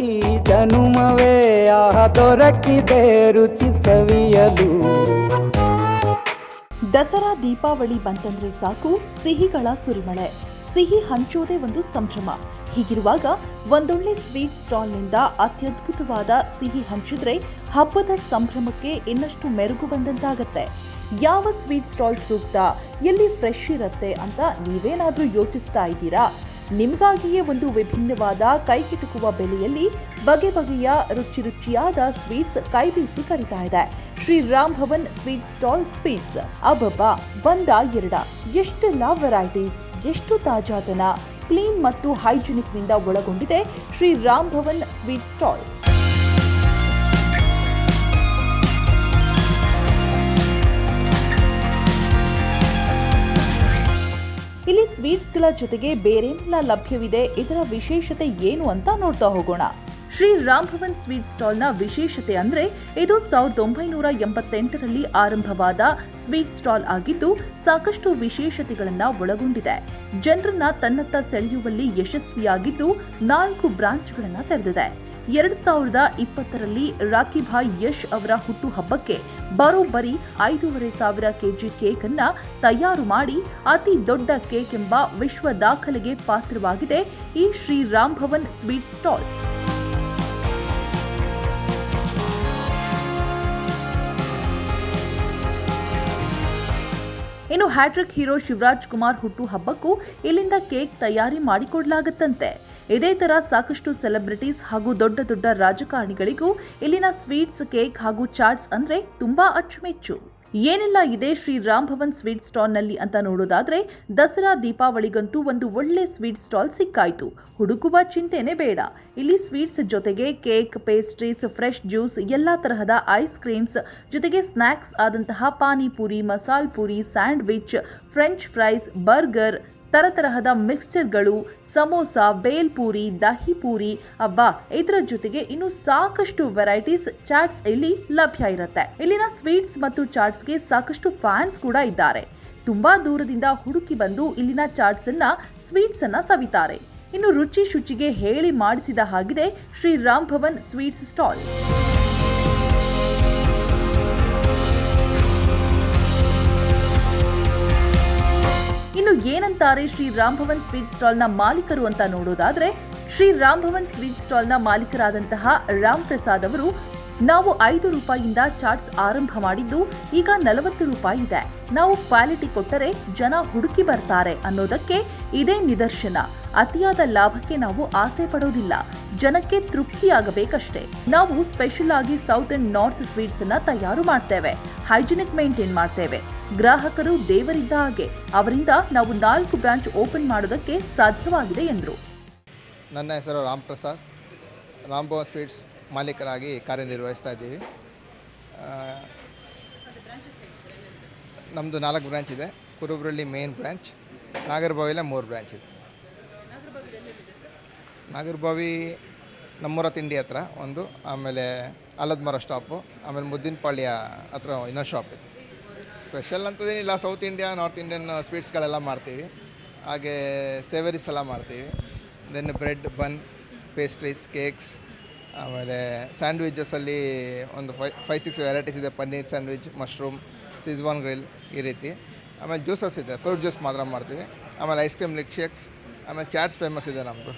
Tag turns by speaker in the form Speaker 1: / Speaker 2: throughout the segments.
Speaker 1: ಈ ಜನುಮವೇ, ಆಹ ದೊರಕಿದೆ ರುಚಿ ಸವಿಯಲು.
Speaker 2: ದಸರಾ ದೀಪಾವಳಿ ಬಂತಂದ್ರೆ ಸಾಕು, ಸಿಹಿಗಳ ಸುರಿಮಳೆ. ಸಿಹಿ ಹಂಚೋದೇ ಒಂದು ಸಂಭ್ರಮ. ಹೀಗಿರುವಾಗ ಒಂದೊಳ್ಳೆ ಸ್ವೀಟ್ ಸ್ಟಾಲ್ನಿಂದ ಅತ್ಯದ್ಭುತವಾದ ಸಿಹಿ ಹಂಚಿದ್ರೆ ಹಬ್ಬದ ಸಂಭ್ರಮಕ್ಕೆ ಇನ್ನಷ್ಟು ಮೆರುಗು ಬಂದಂತಾಗತ್ತೆ. ಯಾವ ಸ್ವೀಟ್ ಸ್ಟಾಲ್ ಸೂಕ್ತ, ಎಲ್ಲಿ ಫ್ರೆಶ್ ಇರುತ್ತೆ ಅಂತ ನೀವೇನಾದರೂ ಯೋಚಿಸ್ತಾ ಇದ್ದೀರಾ? ನಿಮಗಾಗಿಯೇ ಒಂದು ವಿಭಿನ್ನವಾದ ಕೈಗೆಟುಕುವ ಬೆಲೆಯಲ್ಲಿ ಬಗೆ ಬಗೆಯ ರುಚಿ ರುಚಿಯಾದ ಸ್ವೀಟ್ಸ್ ಕೈಬೀಸಿ ಕರೀತಾ ಇದೆ. Shri Ram Bhavan sweet stall sweets ಅಬ್ಬಬ್ಬ ಒಂದ ಎರಡ. ಎಷ್ಟೆಲ್ಲ ವೆರೈಟೀಸ್, ಎಷ್ಟು ತಾಜಾತನ, ಕ್ಲೀನ್ ಮತ್ತು ಹೈಜಿನಿಕ್ನಿಂದ ಒಳಗೊಂಡಿದೆ ಶ್ರೀ ರಾಮ್ ಭವನ್ ಸ್ವೀಟ್ ಸ್ಟಾಲ್. ಸ್ವೀಟ್ಸ್ಗಳ ಜೊತೆಗೆ ಬೇರೇನೆಲ್ಲ ಲಭ್ಯವಿದೆ? ಇದರ ವಿಶೇಷತೆ ಏನು ಅಂತ ನೋಡ್ತಾ ಹೋಗೋಣ. ಶ್ರೀ ರಾಮ್ ಭವನ್ ಸ್ವೀಟ್ ಸ್ಟಾಲ್ನ ವಿಶೇಷತೆ ಅಂದ್ರೆ ಇದು ಸಾವಿರದ ಒಂಬೈನೂರ ಎಂಬತ್ತೆಂಟರಲ್ಲಿ ಆರಂಭವಾದ ಸ್ವೀಟ್ ಸ್ಟಾಲ್ ಆಗಿದ್ದು ಸಾಕಷ್ಟು ವಿಶೇಷತೆಗಳನ್ನು ಒಳಗೊಂಡಿದೆ. ಜನರನ್ನ ತನ್ನತ್ತ ಸೆಳೆಯುವಲ್ಲಿ ಯಶಸ್ವಿಯಾಗಿದ್ದು ನಾಲ್ಕು ಬ್ರಾಂಚ್ಗಳನ್ನು ತೆರೆದಿದೆ. ಎರಡ್ ಸಾವಿರದ ಇಪ್ಪತ್ತರಲ್ಲಿ ರಾಕಿಭಾಯ್ ಯಶ್ ಅವರ ಹುಟ್ಟುಹಬ್ಬಕ್ಕೆ ಬರೋಬ್ಬರಿ ಐದೂವರೆ ಸಾವಿರ ಕೆಜಿ ಕೇಕ್ ಅನ್ನ ತಯಾರು ಮಾಡಿ ಅತಿ ದೊಡ್ಡ ಕೇಕ್ ಎಂಬ ವಿಶ್ವ ದಾಖಲೆಗೆ ಪಾತ್ರವಾಗಿದೆ ಈ ಶ್ರೀ ರಾಮ್ ಭವನ್ ಸ್ವೀಟ್ ಸ್ಟಾಲ್. ಇನ್ನು ಹ್ಯಾಟ್ರಿಕ್ ಹೀರೋ ಶಿವರಾಜ್ ಕುಮಾರ್ ಹುಟ್ಟು ಹಬ್ಬಕ್ಕೂ ಇಲ್ಲಿಂದ ಕೇಕ್ ತಯಾರಿ ಮಾಡಿಕೊಡ್ಲಾಗತ್ತಂತೆ. ಇದೇ ತರ ಸಾಕಷ್ಟು ಸೆಲೆಬ್ರಿಟೀಸ್ ಹಾಗೂ ದೊಡ್ಡ ದೊಡ್ಡ ರಾಜಕಾರಣಿಗಳಿಗೂ ಇಲ್ಲಿನ ಸ್ವೀಟ್ಸ್, ಕೇಕ್ ಹಾಗೂ ಚಾಟ್ಸ್ ಅಂದ್ರೆ ತುಂಬಾ ಅಚ್ಚುಮೆಚ್ಚು. ಏನೆಲ್ಲ, ಇದೆ ಶ್ರೀ ರಾಮ್ ಭವನ್ ಸ್ವೀಟ್ ಸ್ಟಾಲ್ನಲ್ಲಿ ಅಂತ ನೋಡೋದಾದ್ರೆ ದಸರಾ, ದೀಪಾವಳಿಗಂತೂ ಒಂದು ಒಳ್ಳೆ ಸ್ವೀಟ್ ಸ್ಟಾಲ್ ಸಿಕ್ಕಾಯ್ತು. ಹುಡುಕುವ ಚಿಂತೆನೇ ಬೇಡ. ಇಲ್ಲಿ ಸ್ವೀಟ್ಸ್ ಜೊತೆಗೆ ಕೇಕ್, ಪೇಸ್ಟ್ರೀಸ್, ಫ್ರೆಶ್ ಜ್ಯೂಸ್, ಎಲ್ಲಾ ತರಹದ ಐಸ್ ಕ್ರೀಮ್ಸ್, ಜೊತೆಗೆ ಸ್ನ್ಯಾಕ್ಸ್ ಆದಂತಹ panipuri, masala puri, sandwich, French fries, burger ತರತರಹದ ಮಿಕ್ಸ್ಚರ್ಗಳು, ಸಮೋಸ ಬೇಲ್ಪೂರಿ ದಹಿ ಪೂರಿ ಅಬ್ಬಾ ಇದರ ಜೊತೆಗೆ ಇನ್ನು ಸಾಕಷ್ಟು ವೆರೈಟೀಸ್ ಚಾಟ್ಸ್ ಇಲ್ಲಿ ಲಭ್ಯ ಇರುತ್ತೆ. ಇಲ್ಲಿನ ಸ್ವೀಟ್ಸ್ ಮತ್ತು ಚಾಟ್ಸ್ಗೆ ಸಾಕಷ್ಟು ಫ್ಯಾನ್ಸ್ ಕೂಡ ಇದ್ದಾರೆ. ತುಂಬಾ ದೂರದಿಂದ ಹುಡುಕಿ ಬಂದು ಇಲ್ಲಿನ ಚಾಟ್ಸ್ ಅನ್ನ ಸ್ವೀಟ್ಸ್ ಅನ್ನ ಸವಿತಾರೆ. ಇನ್ನು ರುಚಿ ಶುಚಿಗೆ ಹೇಳಿ ಮಾಡಿಸಿದ ಹಾಗಿದೆ ಶ್ರೀ ರಾಮ್ ಭವನ್ ಸ್ವೀಟ್ಸ್ ಸ್ಟಾಲ್. ಇನ್ನು ಏನಂತಾರೆ ಶ್ರೀ ರಾಮ್ ಭವನ್ ಸ್ವೀಟ್ ಸ್ಟಾಲ್ನ ಮಾಲೀಕರು ಅಂತ ನೋಡೋದಾದ್ರೆ, ಶ್ರೀ ರಾಮ್ ಭವನ್ ಸ್ವೀಟ್ ಸ್ಟಾಲ್ನ ಮಾಲೀಕರಾದಂತಹ ರಾಮ್ ಪ್ರಸಾದ್ ಅವರು ನಾವು ಐದು ರೂಪಾಯಿಯಿಂದ ಚಾಟ್ಸ್ ಆರಂಭ ಮಾಡಿದ್ದು, ಈಗ ನಲವತ್ತು ರೂಪಾಯಿ ಇದೆ. ನಾವು ಕ್ವಾಲಿಟಿ ಕೊಟ್ಟರೆ ಜನ ಹುಡುಕಿ ಬರ್ತಾರೆ ಅನ್ನೋದಕ್ಕೆ ಇದೇ ನಿದರ್ಶನ. ಅತಿಯಾದ ಲಾಭಕ್ಕೆ ನಾವು ಆಸೆ ಪಡೋದಿಲ್ಲ. ಜನಕ್ಕೆ ತೃಪ್ತಿಯಾಗಬೇಕಷ್ಟೇ. ನಾವು ಸ್ಪೆಷಲ್ ಆಗಿ ಸೌತ್ ಅಂಡ್ ನಾರ್ತ್ ಸ್ವೀಟ್ಸ್ ಅನ್ನ ತಯಾರು ಮಾಡ್ತೇವೆ. ಹೈಜಿನಿಕ್ ಮೇಂಟೈನ್ ಮಾಡ್ತೇವೆ. ಗ್ರಾಹಕರು ದೇವರಿದ್ದ ಹಾಗೆ. ಅವರಿಂದ ನಾವು ನಾಲ್ಕು ಬ್ರಾಂಚ್ ಓಪನ್ ಮಾಡೋದಕ್ಕೆ ಸಾಧ್ಯವಾಗಿದೆ ಎಂದರು.
Speaker 3: ನನ್ನ ಹೆಸರು ರಾಮ್ ಪ್ರಸಾದ್. ರಾಮ್ಭವನ್ ಸ್ವೀಟ್ಸ್ ಮಾಲೀಕರಾಗಿ ಕಾರ್ಯನಿರ್ವಹಿಸ್ತಾ ಇದ್ದೀವಿ. ನಮ್ಮದು ನಾಲ್ಕು ಬ್ರ್ಯಾಂಚ್ ಇದೆ. ಕುರುಬ್ರಳ್ಳಿ ಮೇನ್ ಬ್ರ್ಯಾಂಚ್ ನಾಗರಬಾವಿಲೆ ಮೂರು ಬ್ರ್ಯಾಂಚ್ ಇದೆ. ನಾಗರಬಾವಿ ನಮ್ಮೂರ ತಿಂಡಿ ಹತ್ರ ಒಂದು, ಆಮೇಲೆ ಅಲದ್ಮರ ಸ್ಟಾಪು, ಆಮೇಲೆ ಮುದ್ದಿನಪಾಳ್ಯ ಹತ್ರ ಇನ್ನೊಂದು ಶಾಪ್ ಇದೆ. ಸ್ಪೆಷಲ್ ಅಂತದೇನಿಲ್ಲ ಸೌತ್ ಇಂಡಿಯಾ, ನಾರ್ತ್ ಇಂಡಿಯನ್ ಸ್ವೀಟ್ಸ್ಗಳೆಲ್ಲ ಮಾಡ್ತೀವಿ. ಹಾಗೆ ಸೇವರೀಸ್ ಎಲ್ಲ ಮಾಡ್ತೀವಿ. Then bread bun pastries cakes ಆಮೇಲೆ ಸ್ಯಾಂಡ್ವಿಚಸಲ್ಲಿ ಒಂದು ಫೈ ಫೈ ಸಿಕ್ಸ್ ವೆರೈಟೀಸ್ ಇದೆ. Paneer sandwich mushroom Schezwan grill ಈ ರೀತಿ. ಆಮೇಲೆ ಜ್ಯೂಸಸ್ ಇದೆ. ಫ್ರೂಟ್ ಜ್ಯೂಸ್ ಮಾತ್ರ ಮಾಡ್ತೀವಿ. ಆಮೇಲೆ ಐಸ್ ಕ್ರೀಮ್ ಲಿಕ್ ಶೇಕ್ಸ್ ಆಮೇಲೆ ಚಾಟ್ಸ್ ಫೇಮಸ್ ಇದೆ ನಮ್ಮದು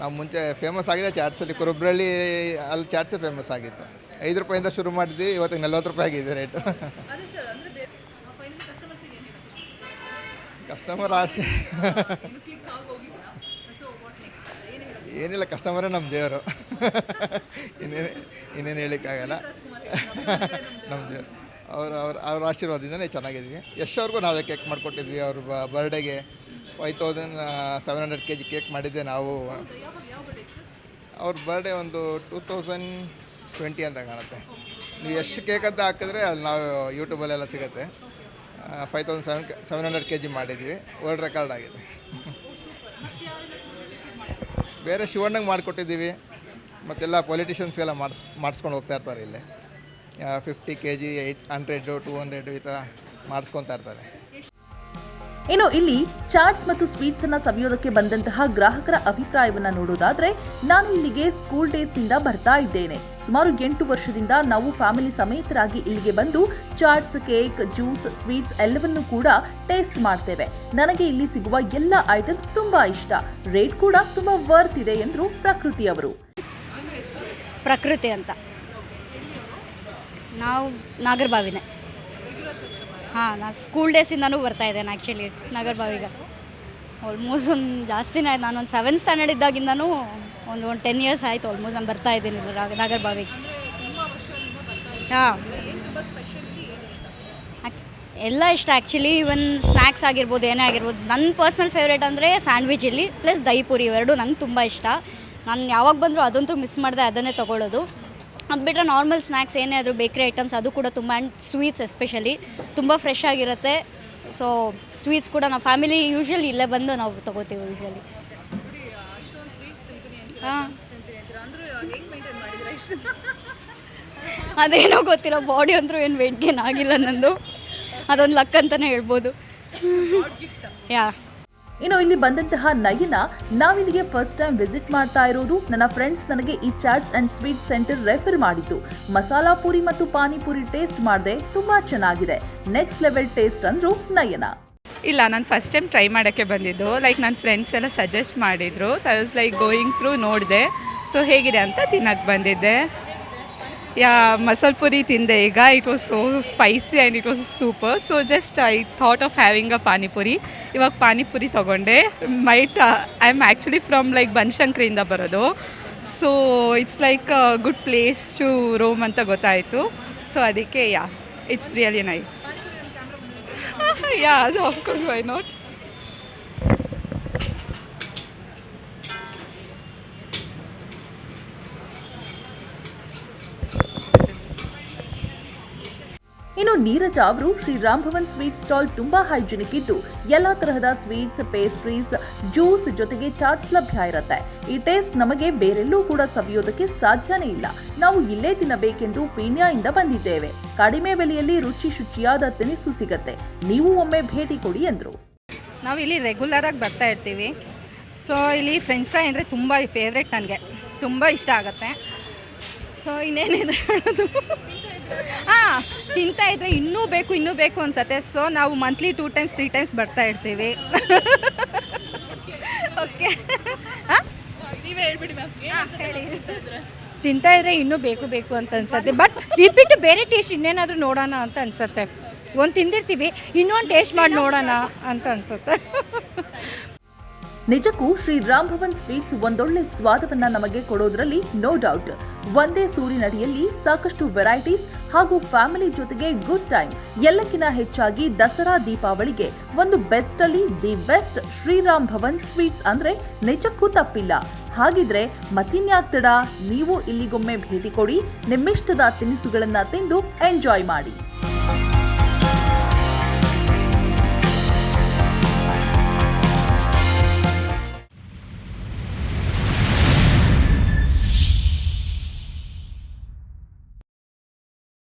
Speaker 3: ನಾವು ಮುಂಚೆ ಫೇಮಸ್ ಆಗಿದೆ ಚಾಟ್ಸಲ್ಲಿ ಕುರುಬ್ರಳ್ಳಿ ಅಲ್ಲಿ ಚಾಟ್ಸೇ ಫೇಮಸ್ ಆಗಿತ್ತು. ಐದು ರೂಪಾಯಿಂದ ಶುರು ಮಾಡಿದ್ವಿ, ಇವತ್ತಿಗೆ ನಲ್ವತ್ತು ರೂಪಾಯಿ ಆಗಿದೆ ರೇಟು ಕಸ್ಟಮರ್ ಆಶೆ ಏನಿಲ್ಲ ಕಸ್ಟಮರೇ ನಮ್ಮ ದೇವರು. ಇನ್ನೇನು ಇನ್ನೇನು ಹೇಳಿಕ್ಕಾಗಲ್ಲ. ನಮ್ಮ ದೇವರು. ಅವ್ರ ಅವ್ರ ಅವ್ರ ಆಶೀರ್ವಾದದಿಂದಲೇ ಚೆನ್ನಾಗಿದ್ವಿ ಯಶವ್ರಿಗೂ ನಾವೇ ಕೇಕ್ ಮಾಡಿಕೊಟ್ಟಿದ್ವಿ. ಅವ್ರ ಬರ್ಡೇಗೆ five thousand seven hundred K G cake ಮಾಡಿದ್ದೆ ನಾವು. ಅವ್ರ ಬರ್ಡೇ ಒಂದು ಟೂ ತೌಸಂಡ್ ಟ್ವೆಂಟಿ ಅಂತ ಕಾಣುತ್ತೆ. ನೀವು ಎಷ್ಟು ಕೇಕ್ ಅಂತ ಹಾಕಿದ್ರೆ ಅಲ್ಲಿ ನಾವು ಯೂಟ್ಯೂಬಲ್ಲೆಲ್ಲ ಸಿಗುತ್ತೆ. Five thousand seven seven hundred K G ಮಾಡಿದ್ವಿ ವರ್ಲ್ಡ್ ರೆಕಾರ್ಡ್ ಆಗಿದೆ. ಬೇರೆ ಶಿವಣ್ಣಗೆ ಮಾಡಿಕೊಟ್ಟಿದ್ದೀವಿ. ಮತ್ತೆಲ್ಲ ಪೊಲಿಟಿಷಿಯನ್ಸ್ಗೆಲ್ಲ ಮಾಡಿಸ್, ಮಾಡಿಸ್ಕೊಂಡು ಹೋಗ್ತಾ ಇರ್ತಾರೆ ಇಲ್ಲಿ. Fifty K G eight hundred two hundred ಈ ಥರ ಮಾಡಿಸ್ಕೊತಾ ಇರ್ತಾರೆ.
Speaker 2: ಇನ್ನು ಇಲ್ಲಿ ಚಾಟ್ಸ್ ಮತ್ತು ಸ್ವೀಟ್ಸ್ ಅನ್ನ ಸವಿಯೋದಕ್ಕೆ ಬಂದಂತಹ ಗ್ರಾಹಕರ ಅಭಿಪ್ರಾಯವನ್ನ ನೋಡೋದಾದ್ರೆ ನಾನು ಇಲ್ಲಿಗೆ ಸ್ಕೂಲ್ ಡೇಸ್ನಿಂದ ಬರ್ತಾ ಇದ್ದೇನೆ. ಸುಮಾರು ಎಂಟು ವರ್ಷದಿಂದ ನಾವು ಫ್ಯಾಮಿಲಿ ಸಮೇತರಾಗಿ ಇಲ್ಲಿಗೆ ಬಂದು ಚಾಟ್ಸ್, ಕೇಕ್, ಜ್ಯೂಸ್, ಸ್ವೀಟ್ಸ್ ಎಲ್ಲವನ್ನೂ ಕೂಡ ಟೇಸ್ಟ್ ಮಾಡ್ತೇವೆ. ನನಗೆ ಇಲ್ಲಿ ಸಿಗುವ ಎಲ್ಲ ಐಟಮ್ಸ್ ತುಂಬಾ ಇಷ್ಟ. ರೇಟ್ ಕೂಡ ತುಂಬಾ ವರ್ತ್ ಇದೆ ಎಂದ್ರು ಪ್ರಕೃತಿ ಅವರು.
Speaker 4: ಪ್ರಕೃತಿ ಅಂತ. ನಾವು ನಾಗರಬಾವಿನೇ. ಹಾಂ ನಾನು ಸ್ಕೂಲ್ ಡೇಸಿಂದನೂ ಬರ್ತಾ ಇದ್ದೇನೆ ಆ್ಯಕ್ಚುಲಿ ನಾಗರಬಾವಿಗೆ ಆಲ್ಮೋಸ್ಟ್ ಒಂದು ಜಾಸ್ತಿನೇ ಆಯ್ತು. ನಾನು ಒಂದು ಸೆವೆಂತ್ ಸ್ಟ್ಯಾಂಡರ್ಡ್ ಇದ್ದಾಗಿಂದನೂ ಒಂದು ಒಂದು ಟೆನ್ ಇಯರ್ಸ್ ಆಯಿತು ಆಲ್ಮೋಸ್ಟ್ ನಾನು ಬರ್ತಾ ಇದ್ದೀನಿ ನಗರ ನಾಗ- ನಾಗರಬಾವಿಗೆ ಹಾಂ. ಎಲ್ಲ ಇಷ್ಟ ಆ್ಯಕ್ಚುಲಿ ಇವನ್ ಸ್ನ್ಯಾಕ್ಸ್ ಆಗಿರ್ಬೋದು, ಏನೇ ಆಗಿರ್ಬೋದು. ನನ್ನ ಪರ್ಸ್ನಲ್ ಫೇವ್ರೇಟ್ ಅಂದರೆ ಸ್ಯಾಂಡ್ವಿಚ್ ಇಲ್ಲಿ ಪ್ಲಸ್ ದಹಿ ಪೂರಿ ಇವೆರಡು ನಂಗೆ ತುಂಬ ಇಷ್ಟ. ನಾನು ಯಾವಾಗ ಬಂದರೂ ಅದಂತೂ ಮಿಸ್ ಮಾಡಿದೆ, ಅದನ್ನೇ ತೊಗೊಳ್ಳೋದು ಅದು ಬಿಟ್ಟರೆ ನಾರ್ಮಲ್ ಸ್ನ್ಯಾಕ್ಸ್ ಏನೇ ಆದರೂ ಬೇಕ್ರಿ ಐಟಮ್ಸ್ ಅದು ಕೂಡ ತುಂಬ ಆ್ಯಂಡ್ ಸ್ವೀಟ್ಸ್ ಎಸ್ಪೆಷಲಿ ತುಂಬ ಫ್ರೆಶ್ ಆಗಿರುತ್ತೆ. ಸೊ ಸ್ವೀಟ್ಸ್ ಕೂಡ ನಾವು ಫ್ಯಾಮಿಲಿ ಯೂಶ್ವಲಿ ಇಲ್ಲೇ ಬಂದು ನಾವು ತೊಗೋತೀವಿ ಯೂಶ್ವಲಿ ಹಾಂ. ಅದೇನೋ ಗೊತ್ತಿಲ್ಲ ಬಾಡಿ ಅಂದರೂ ಏನು ವೆಯ್ಟ್ ಗೇನ್ ಆಗಿಲ್ಲ ನಂದು. ಅದೊಂದು ಲಕ್ ಅಂತಲೇ ಹೇಳ್ಬೋದು. ಯಾ
Speaker 2: ಇನ್ನು ಇಲ್ಲಿ ಬಂದಂತಹ ನಯನ, ನಾವಿಲ್ಲಿಗೆ ಫಸ್ಟ್ ಟೈಮ್ ವಿಸಿಟ್ ಮಾಡ್ತಾ ಇರೋದು. ನನ್ನ ಫ್ರೆಂಡ್ಸ್ ನನಗೆ ಈ chats and sweet centre refer ಮಾಡಿದ್ದು. ಮಸಾಲಾ ಪೂರಿ ಮತ್ತು ಪಾನಿಪುರಿ ಟೇಸ್ಟ್ ಮಾಡಿದೆ ತುಂಬಾ ಚೆನ್ನಾಗಿದೆ. ನೆಕ್ಸ್ಟ್ ಲೆವೆಲ್ ಟೇಸ್ಟ್ ಅಂದ್ರು ನಯನ.
Speaker 5: ಇಲ್ಲ, ನಾನು ಫಸ್ಟ್ ಟೈಮ್ ಟ್ರೈ ಮಾಡೋಕ್ಕೆ ಬಂದಿದ್ದು. ಲೈಕ್ ನನ್ನ ಫ್ರೆಂಡ್ಸ್ ಎಲ್ಲ ಸಜೆಸ್ಟ್ ಮಾಡಿದರು. So I was like going through ನೋಡಿದೆ. ಸೊ ಹೇಗಿದೆ ಅಂತ ತಿನ್ನಕ್ಕೆ ಬಂದಿದ್ದೆ. ಯಾ ಮಸಾಲೆ ಪುರಿ ತಿಂದೆ ಈಗ it was so spicy and it was super so just I thought of having a panipuri ಇವಾಗ ಪಾನಿಪುರಿ ತೊಗೊಂಡೆ might I am actually from like ಬನಶಂಕರಿಯಿಂದ ಬರೋದು so it's like good place to roam ಅಂತ ಗೊತ್ತಾಯಿತು ಸೊ ಅದಕ್ಕೆ yeah it's really nice yeah ಅದು of course why not?
Speaker 2: ಇನ್ನು ನೀರಜ ಅವರು Shri Ram Bhavan sweet stall ತುಂಬಾ ಹೈಜಿನಿಕ್ ಇದ್ದು ಎಲ್ಲಾ ತರಹದ ಸ್ವೀಟ್ಸ್, ಪೇಸ್ಟ್ರೀಸ್, ಜ್ಯೂಸ್ ಜೊತೆಗೆ ಚಾಟ್ಸ್ ಲಭ್ಯ ಇರುತ್ತೆ. ಈ ಟೇಸ್ಟ್ ನಮಗೆ ಬೇರೆಲ್ಲೂ ಕೂಡ ಸವಿಯೋದಕ್ಕೆ ಸಾಧ್ಯನೇ ಇಲ್ಲ. ನಾವು ಇಲ್ಲೇ ತಿನ್ನಬೇಕೆಂದು ಪೀಣ್ಯದಿಂದ ಬಂದಿದ್ದೇವೆ. ಕಡಿಮೆ ಬೆಲೆಯಲ್ಲಿ ರುಚಿ ಶುಚಿಯಾದ ತಿನಿಸು ಸಿಗತ್ತೆ. ನೀವು ಒಮ್ಮೆ ಭೇಟಿ ಕೊಡಿ ಎಂದರು
Speaker 6: ನಾವು ಇಲ್ಲಿ ರೆಗ್ಯುಲರ್ ಆಗಿ ಬರ್ತಾ ಇರ್ತೀವಿ. ಸೊ ಇಲ್ಲಿ ಫ್ರೆಂಚ್ ಫ್ರೈ ಅಂದರೆ ತುಂಬ ಫೇವ್ರೇಟ್ ನನಗೆ. ತುಂಬ ಇಷ್ಟ ಆಗುತ್ತೆ. ಸೊ ಇನ್ನೇನಿದೆ ಹೇಳೋದು? ಹಾಂ ತಿಂತಾ ಇದ್ರೆ ಇನ್ನೂ ಬೇಕು ಇನ್ನೂ ಬೇಕು ಅನ್ಸತ್ತೆ. ಸೊ ನಾವು monthly two times three times ಬರ್ತಾ ಇರ್ತೀವಿ. ಓಕೆ ಹಾಂ? ಹೇಳಿ. ತಿಂತಾ ಇದ್ರೆ? ಇನ್ನೂ ಬೇಕು ಬೇಕು ಅಂತ ಅನ್ಸುತ್ತೆ. ಬಟ್ ಇದು ಬಿಟ್ಟು ಬೇರೆ ಟೇಸ್ಟ್ ಇನ್ನೇನಾದರೂ ನೋಡೋಣ ಅಂತ ಅನ್ಸುತ್ತೆ. ಒಂದು ತಿಂದಿರ್ತೀವಿ ಇನ್ನೊಂದು ಟೇಸ್ಟ್ ಮಾಡಿ ನೋಡೋಣ ಅಂತ ಅನ್ಸುತ್ತೆ.
Speaker 2: ನಿಜಕ್ಕೂ ಶ್ರೀ ರಾಮ್ ಭವನ್ ಸ್ವೀಟ್ಸ್ ಒಂದೊಳ್ಳೆ ಸ್ವಾದವನ್ನ ನಮಗೆ ಕೊಡೋದ್ರಲ್ಲಿ ನೋ ಡೌಟ್ ಒಂದೇ ಸೂರಿನಡಿಯಲ್ಲಿ ಸಾಕಷ್ಟು ವೆರೈಟೀಸ್ ಹಾಗೂ ಫ್ಯಾಮಿಲಿ ಜೊತೆಗೆ ಗುಡ್ ಟೈಮ್ ಎಲ್ಲಕ್ಕಿಂತ ಹೆಚ್ಚಾಗಿ ದಸರಾ ದೀಪಾವಳಿಗೆ ಒಂದು ಬೆಸ್ಟ್ ಅಲ್ಲಿ the best Shriram Bhavan sweets ಅಂದ್ರೆ ನಿಜಕ್ಕೂ ತಪ್ಪಿಲ್ಲ. ಹಾಗಿದ್ರೆ ಮತ್ತಿನ್ಯಾಗ್ತಡ ನೀವು ಇಲ್ಲಿಗೊಮ್ಮೆ ಭೇಟಿ ಕೊಡಿ, ನಿಮ್ಮಿಷ್ಟದ ತಿನಿಸುಗಳನ್ನ ತಿಂದು ಎಂಜಾಯ್ ಮಾಡಿ.